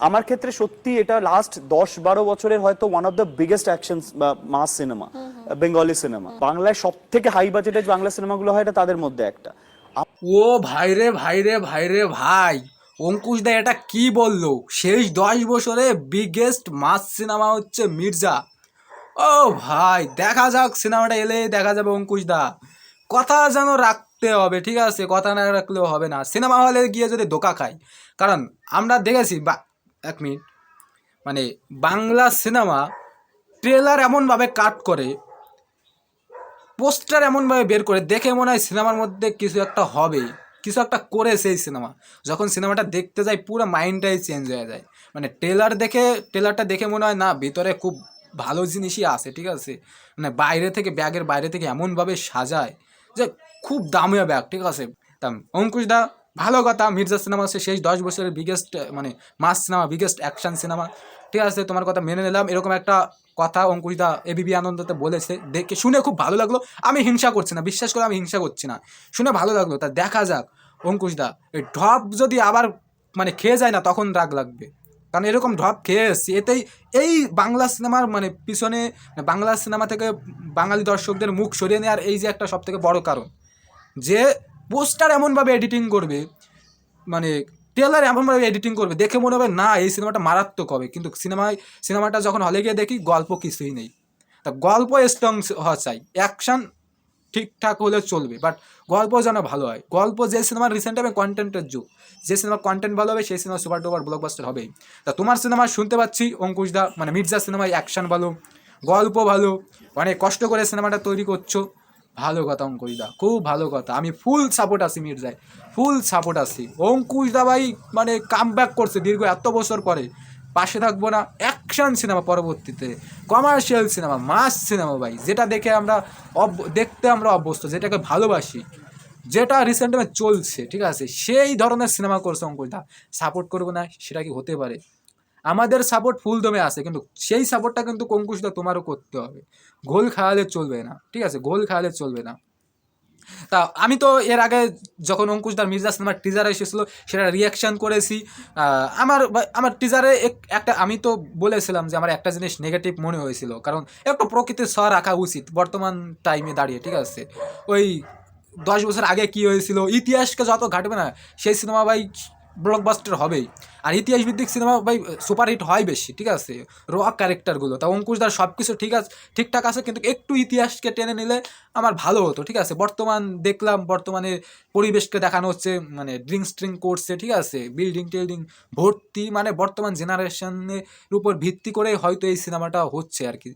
আমার ক্ষেত্রে সত্যি এটা লাস্ট দশ বারো বছরের হয়তো one of the biggest action mass cinema Bengali cinema বাংলায় সব থেকে হাই বাজেটের বাংলা সিনেমাগুলো হয়, এটা তাদের মধ্যে একটা। ও ভাইরে ভাইরে ভাইরে ভাই রে, ভাই। অঙ্কুশ দা, এটা কি বলল? শেষ দশ বছরে বিগেস্ট মাস সিনেমা হচ্ছে মির্জা। ও ভাই, দেখা যাক সিনেমাটা এলে দেখা যাবে অঙ্কুশ দা। কথা যেন রাখতে হবে, ঠিক আছে? কথা না রাখলেও হবে না। সিনেমা হলে গিয়ে যদি ধোকা খাই, কারণ আমরা দেখেছি বা এক মিনিট। মানে বাংলা সিনেমা ট্রেলার এমনভাবে কাট করে, পোস্টার এমনভাবে বের করে, দেখে মনে হয় সিনেমার মধ্যে কিছু একটা হবে, কিছু একটা করে সেই সিনেমা। যখন সিনেমাটা দেখতে যাই, পুরো মাইন্ডটাই চেঞ্জ হয়ে যায়। মানে ট্রেলার দেখে, ট্রেলারটা দেখে মনে হয় না, ভিতরে খুব ভালো জিনিসই আছে, ঠিক আছে? মানে বাইরে থেকে, ব্যাগের বাইরে থেকে এমনভাবে সাজায় যে খুব দামিয়া ব্যাগ, ঠিক আছে? তা অঙ্কুশ দা ভালো কথা, মির্জা সিনেমা হচ্ছে শেষ দশ বছরের বিগেস্ট মানে mass cinema biggest action cinema ঠিক আছে, তোমার কথা মেনে নিলাম। এরকম একটা কথা অঙ্কুশদা এবিবি আনন্দতে বলেছে। দেখে শুনে খুব ভালো লাগল। আমি হিংসা করছি না, বিশ্বাস করে আমি হিংসা করছি না। শুনে ভালো লাগল। তা দেখা যাক অঙ্কুশদা এই ঢপ যদি আবার মানে খেয়ে যায় না, তখন রাগ লাগবে। কারণ এরকম ঢপ খেয়ে এসছি এতেই এই বাংলা সিনেমার মানে পিছনে মানে বাংলা সিনেমা থেকে বাঙালি দর্শকদের মুখ সরিয়ে নেওয়ার এই যে একটা সব থেকে বড় কারণ। যে পোস্টার এমনভাবে এডিটিং করবে মানে ট্রেলার এমনভাবে এডিটিং করবে, দেখে মনে হবে, না, এই সিনেমাটা মারাত্মক হবে। কিন্তু সিনেমায়, সিনেমাটা যখন হলে গিয়ে দেখি, গল্প কিছুই নেই। তা গল্প স্ট্রং হওয়া চাই। অ্যাকশন ঠিকঠাক হলে চলবে বাট গল্প যেন ভালো হয়। গল্প যে সিনেমার রিসেন্ট টাইমে কন্টেন্টের যুগ। যে সিনেমার কন্টেন্ট ভালো হবে, সেই সিনেমা সুপার ডুপার ব্লকবাস্টার হবেই। তা তোমার সিনেমা শুনতে পাচ্ছি, অঙ্কুশ দা মানে মির্জা সিনেমায় অ্যাকশন ভালো, গল্প ভালো, অনেক কষ্ট করে সিনেমাটা তৈরি করছ। ভালো কথা অঙ্কুশ দা খুব ভালো কথা। আমি ফুল সাপোর্ট আছি মির্জায় ফুল সাপোর্ট আছি। অঙ্কুশ দা ভাই মানে কাম ব্যাক করছে দীর্ঘ এত বছর পরে। পাশে থাকব না অ্যাকশন সিনেমা পরবর্তীতে। কমার্শিয়াল সিনেমা মাস সিনেমা ভাই, যেটা দেখে আমরা অব- দেখতে আমরা অভ্যস্ত, যেটাকে ভালোবাসি, যেটা রিসেন্ট টাইমে চলছে, ঠিক আছে? সেই ধরনের সিনেমা করছে অঙ্কুশ দা সাপোর্ট করব না, সেটা কি হতে পারে? আমাদের সাপোর্ট ফুল দমে আছে, কিন্তু সেই সাপোর্টটা কিন্তু অঙ্কুশদা তোমারও করতে হবে। গোল খাওয়ালে চলবে না, ঠিক আছে? গোল খাওয়ালে চলবে না। তা আমি তো এর আগে যখন অঙ্কুশদার মির্জা সিনেমার টিজার এসেছিল, সেটা রিয়াকশান করেছি। আমার আমার টিজারে একটা, আমি তো বলেছিলাম যে আমার একটা জিনিস নেগেটিভ মনে হয়েছিল, কারণ একটু প্রকৃতির স্ব রাখা উচিত বর্তমান টাইমে দাঁড়িয়ে, ঠিক আছে? ওই দশ বছর আগে কি হয়েছিল, ইতিহাসকে যত ঘাটবে না, সেই সিনেমা ভাই ব্লকবাস্টার হবেই। আর ইতিহাসভিত্তিক সিনেমা ভাই সুপারহিট হয় বেশি, ঠিক আছে? র ক্যারেক্টারগুলো তা অঙ্কুশদার সব কিছু ঠিক আছে, ঠিকঠাক আছে, কিন্তু একটু ইতিহাসকে টেনে নিলে আমার ভালো হতো, ঠিক আছে? বর্তমান দেখলাম, বর্তমানে পরিবেশকে দেখানো হচ্ছে মানে ড্রিঙ্কস ট্রিঙ্ক করছে, ঠিক আছে? বিল্ডিং টিল্ডিং ভর্তি মানে বর্তমান জেনারেশনের উপর ভিত্তি করে হয়তো এই সিনেমাটা হচ্ছে আর কি।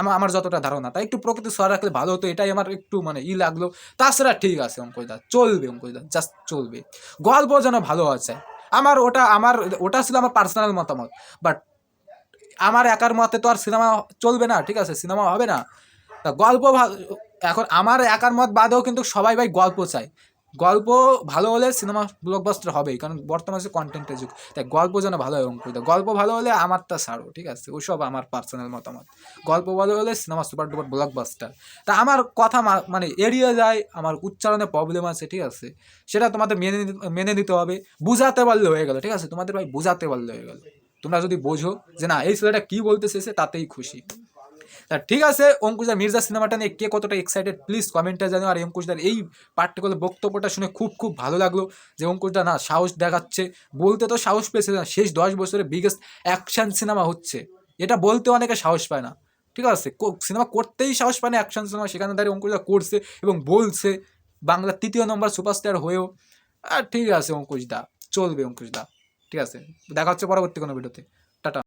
আমার আমার যতটা ধারণা, তাই একটু প্রকৃতি সর রাখলে ভালো হতো, এটাই আমার একটু মানে ই লাগল। তাছাড়া ঠিক আছে অঙ্কজদা চলবে অঙ্কজদা জাস্ট চলবে। গল্প যেন ভালো আছে আমার ওটা আমার, ওটা ছিল আমার পার্সোনাল মতামত বাট আমার একার মতে তো আর সিনেমা চলবে না, ঠিক আছে, সিনেমা হবে না। তা গল্প এখন আমার একার মত বাদেও কিন্তু সবাই ভাই গল্প চায়। গল্প ভালো হলে সিনেমা ব্লকবাস্টার হবেই, কারণ বর্তমানে যে কন্টেন্টের যুগ তাই গল্প যেন ভালো হয় অঙ্কিত গল্প ভালো হলে আমারটা ছাড়ো, ঠিক আছে? ওসব আমার পার্সোনাল মতামত। গল্প ভালো হলে সিনেমা সুপার ডুপার ব্লকবাস্টার তা আমার কথা মানে এড়িয়ে যায়, আমার উচ্চারণে প্রবলেম আছে, ঠিক আছে? সেটা তোমাদের মেনে মেনে নিতে হবে। বুঝাতে পারলে হয়ে গেল, ঠিক আছে? তোমাদের ভাই বুঝাতে পারলে হয়ে গেল। তোমরা যদি বোঝো যে, না, এই ছেলেটা কী বলতে চেয়েছে তাতেই খুশি। তা ঠিক আছে অঙ্কুশদার মির্জা সিনেমাটা নিয়ে কে কতটা এক্সাইটেড প্লিজ কমেন্টে জানো আর অঙ্কুশদার এই পার্টিকুলার বক্তব্যটা শুনে খুব খুব ভালো লাগল যে অঙ্কুশদা না সাহস দেখাচ্ছে। বলতে তো সাহস পেয়েছে না, শেষ দশ বছরে বিগেস্ট অ্যাকশন সিনেমা হচ্ছে। এটা বলতে অনেকে সাহস পায় না। ঠিক আছে সিনেমা করতেই সাহস পায় না অ্যাকশন সিনেমা সেখানে দাঁড়িয়ে অঙ্কুশদা করছে এবং বলছে বাংলার তৃতীয় নম্বর সুপারস্টার হয়েও। আর ঠিক আছে অঙ্কুশদা চলবে অঙ্কুশদা ঠিক আছে, দেখা হচ্ছে পরবর্তী কোনো ভিডিওতে